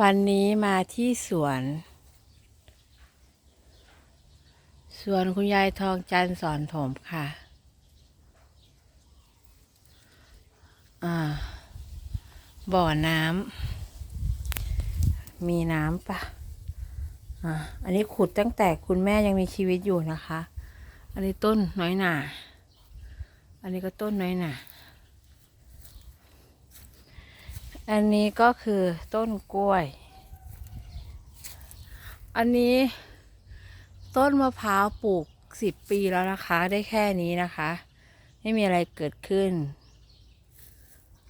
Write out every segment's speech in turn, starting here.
วันนี้มาที่สวน สวนคุณยายทองจันทร์สอนถมค่ะอ่าบ่อน้ำ มีน้ำปะอ่าอันนี้ขุดตั้งแต่คุณแม่ยังมีชีวิตอยู่นะคะ อันนี้ต้นน้อยหนา อันนี้ก็ต้นน้อยหนา อันนี้ก็คือต้นกล้วย อันนี้ต้นมะพร้าวปลูกสิบปีแล้วนะคะ ได้แค่นี้นะคะ ไม่มีอะไรเกิดขึ้น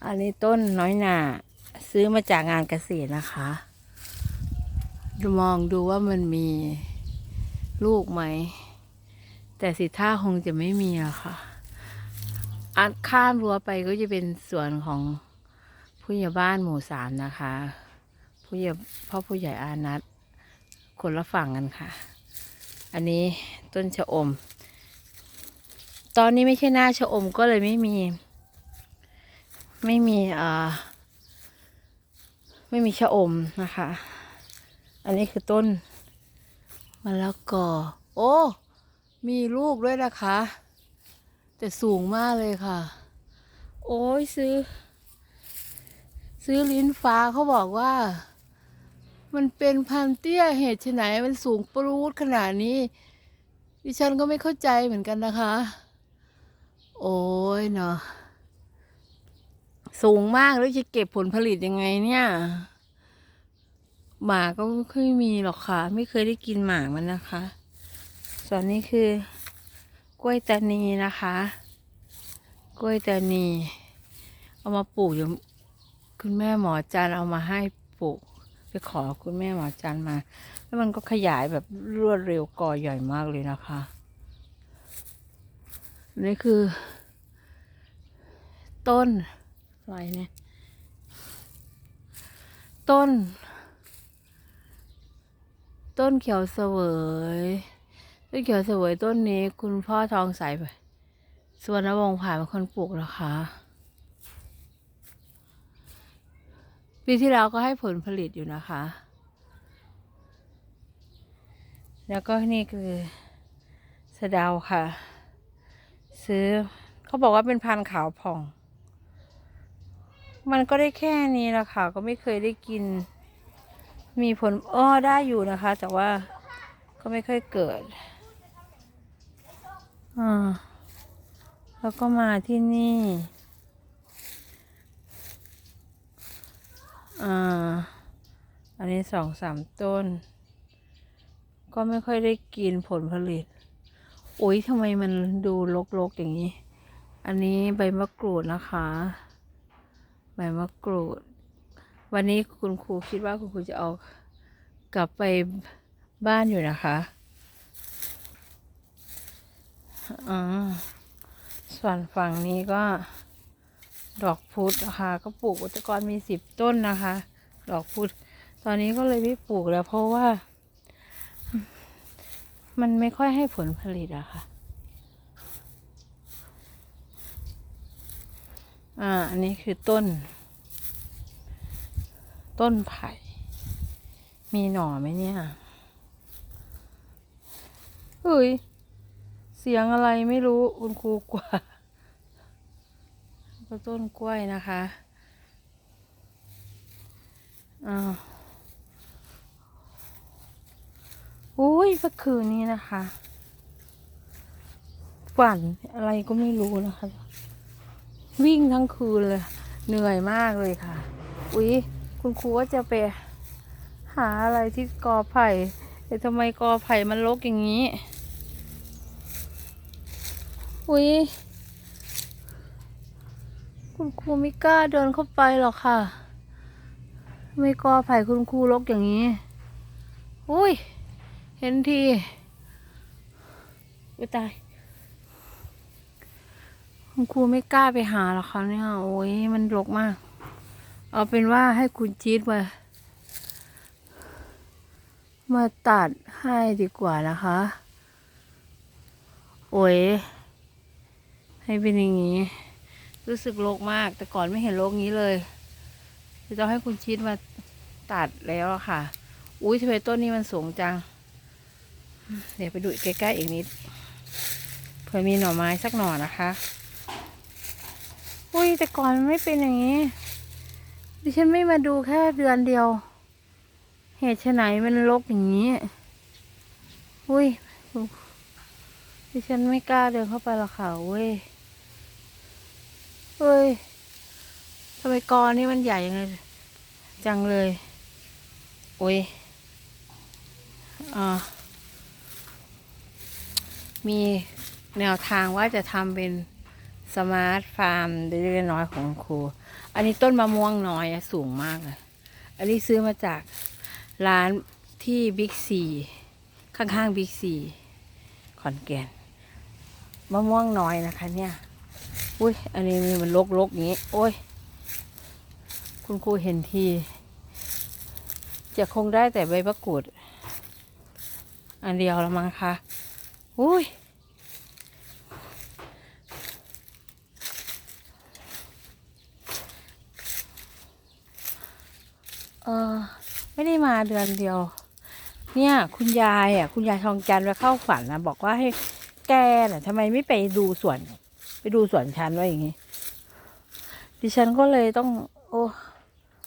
อันนี้ต้นน้อยหนาซื้อมาจากงานเกษตรนะคะ ดูมองดูว่ามันมีลูกไหม แต่สิท่าคงจะไม่มีอะค่ะ อันข้ามรั้วไปก็จะเป็นสวนของ ผู้ใหญ่บ้านหมู่สามนะคะ ผู้ใหญ่พ่อผู้ใหญ่อานัทคนละฝั่งกันค่ะ อันนี้ต้นชะอม ตอนนี้ไม่ใช่หน้าชะอมก็เลยไม่มี ไม่มีเอ่อไม่มีชะอมนะคะ อันนี้คือต้นมะละกอ โอ้ มีลูกด้วยนะคะ แต่สูงมากเลยค่ะ โอ้ยซื้อ ซื้อลิ้นฟ้าเขาบอกว่า มันเป็นพันเตี้ยเหตุไฉนมันสูงปรูดขนาดนี้ ดิฉันก็ไม่เข้าใจเหมือนกันนะคะ โอ้ยเนาะสูงมากแล้วจะเก็บผลผลิตยังไงเนี่ย หมาก็ไม่ค่อยมีหรอกค่ะ ไม่เคยได้กินหมากมันนะคะ ส่วนนี้คือกล้วยตานีนะคะ กล้วยตานี เอามาปลูกอยู่ คุณแม่หมอจันเอามาให้ปลูกไปขอคุณแม่หมอจันมา แล้วมันก็ขยายแบบรวดเร็วกอใหญ่มากเลยนะคะ นี่คือ ต้นอะไรเนี่ย ต้น ต้นเขียวเสวยต้นเขียวเสวยต้นนี้คุณพ่อทองใสไปสวนวงผ่านเป็นคนปลูกนะคะ ปีที่แล้วก็ให้ผลผลิตอยู่นะคะ แล้วก็นี่คือสะดาวค่ะ ซื้อเขาบอกว่าเป็นพันธุ์ขาวผ่อง มันก็ได้แค่นี้แหละค่ะ ก็ไม่เคยได้กิน มีผลอ้อได้อยู่นะคะ แต่ว่าก็ไม่ค่อยเกิดอ่าแล้วก็มาที่นี่ อ่า อันนี้สองสามต้น ก็ไม่ค่อยได้กินผลผลิต โอ๊ยทำไมมันดูรกๆอย่างนี้ อันนี้ใบมะกรูดนะคะ ใบมะกรูด วันนี้คุณครูคิดว่าคุณครูจะเอากลับไปบ้านอยู่นะคะอ่าส่วนฝั่งนี้ก็ ดอกพุธนะคะก็ปลูกอุตกรมีสิบต้นนะคะ ดอกพุธตอนนี้ก็เลยไม่ปลูกแล้ว เพราะว่า มันไม่ค่อยให้ผลผลิตอะค่ะ อ่า อันนี้คือต้น ต้นไผ่ มีหน่อไหมเนี่ยเฮ้ย เสียงอะไรไม่รู้คุณครูกว่า ก็ต้นกล้วยนะคะอ้าวอุ้ยเมื่อคืนนี้นะคะ ฝันอะไรก็ไม่รู้นะคะ วิ่งทั้งคืนเลย เหนื่อยมากเลยค่ะ อุ๊ยคุณครูว่าจะไปหาอะไรที่กอไผ่แต่ทำไมกอไผ่มันรกอย่างนี้ อุ๊ย คุณครูไม่กล้าเดินเข้าไปหรอกค่ะ ไม่กอไผ่คุณครูรกอย่างนี้ อุ้ย เห็นทีอุ้ยตาย คุณครูไม่กล้าไปหาหรอกค่ะเนี่ย โอ้ยมันรกมาก เอาเป็นว่าให้คุณจี๊ดมา มาตัดให้ดีกว่านะคะ โอ้ย ให้เป็นอย่างนี้ รู้สึกโลกมาก แต่ก่อนไม่เห็นโลกนี้เลยจะต้องให้คุณชิดมาตัดแล้วค่ะ อุ้ยทำไมต้นนี้มันสูงจัง เดี๋ยวไปดูใกล้ๆอีกนิดเผื่อมีหน่อไม้สักหน่อนะคะ อุ้ยแต่ก่อนมันไม่เป็นอย่างนี้ ดิฉันไม่มาดูแค่เดือนเดียว เหตุไฉนมันรกอย่างนี้ อุ้ยดิฉันไม่กล้าเดินเข้าไปหรอกค่ะเว้ย เฮ้ยทำไมกอนี่มันใหญ่ยังไงจังเลยโอ้ยอ่ามีแนวทางว่าจะทำเป็นสมาร์ทฟาร์มเล็กๆน้อยๆของครู อันนี้ต้นมะม่วงน้อยสูงมากเลย อันนี้ซื้อมาจากร้านที่บิ๊กซีข้างๆบิ๊กซีขอนแก่นมะม่วงน้อยนะคะเนี่ย อุ้ย อันนี้มันลกลกๆอย่างนี้ โอ้ย คุณครูเห็นที จะคงได้แต่ใบมะกรูด อันเดียวแล้วมั้งคะ อุ้ย เออไม่ได้มาเดือนเดียว เนี่ย คุณยายอะ คุณยายทองจันทร์ไปเข้าฝันนะ บอกว่าให้แกน่ะทำไมไม่ไปดูสวน ไปดูสวนฉันว่าอย่างงี้ดิฉันก็เลยต้อง โอ้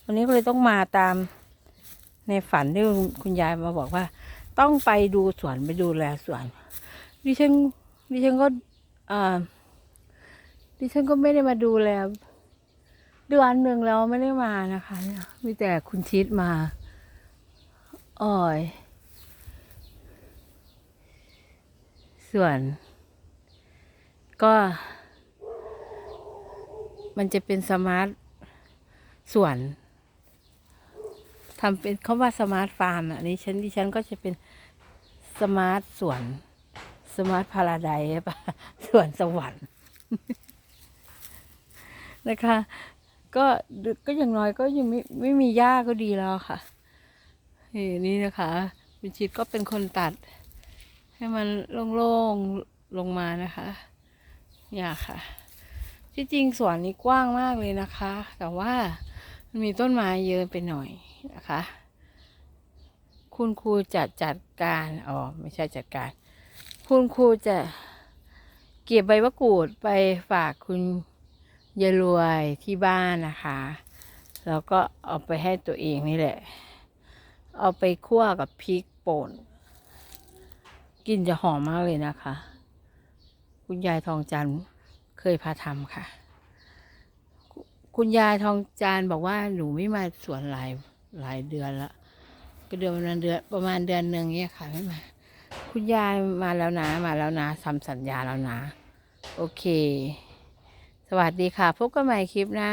วันนี้ก็เลยต้องมาตามในฝันที่คุณยายมาบอกว่า ต้องไปดูสวนไปดูแลสวนดิฉันดิฉันก็อ่าดิฉันก็ไม่ได้มาดูแลเดือนหนึ่งแล้วไม่ได้มานะคะเนี่ยมีแต่คุณชิดมาอ่อย ส่วน ก็ มันจะเป็นสมาร์ทสวนทำเป็นเขาว่าสมาร์ทฟาร์มอะนี่ฉันดิฉันก็จะเป็นสมาร์ทสวนสมาร์ทพาราไดซ์ปะสวนสวรรค์นะคะ ก็ก็อย่างน้อยก็ยังไม่ไม่มีหญ้าก็ดีแล้วค่ะนี่นี่นะคะคุณชิดก็เป็นคนตัด ให้มันโล่งๆลงมานะคะอย่าค่ะ ที่จริงสวนนี้กว้างมากเลยนะคะ แต่ว่ามันมีต้นไม้เยอะไปหน่อยนะคะ คุณครูจะจัดการอ๋อไม่ใช่จัดการ คุณครูจะเก็บใบมะกรูดไปฝากคุณยายรวยที่บ้านนะคะ แล้วก็เอาไปให้ตัวเองนี่แหละ เอาไปคั่วกับพริกป่นกลินจะหอมมากเลยนะคะ คุณยายทองจันทร์ ยพาทำค่ะ คุณยายทองจานบอกว่าหนูไม่มาสวนหลายหลายเดือนละก็เดือนประมาณเดือนประมาณเดือนหนึ่งเนี่ยค่ะไม่มาคุณยายมาแล้วนะมาแล้วนะทำสัญญาแล้วนะ โอเค สวัสดีค่ะ พบกันใหม่คลิปหน้า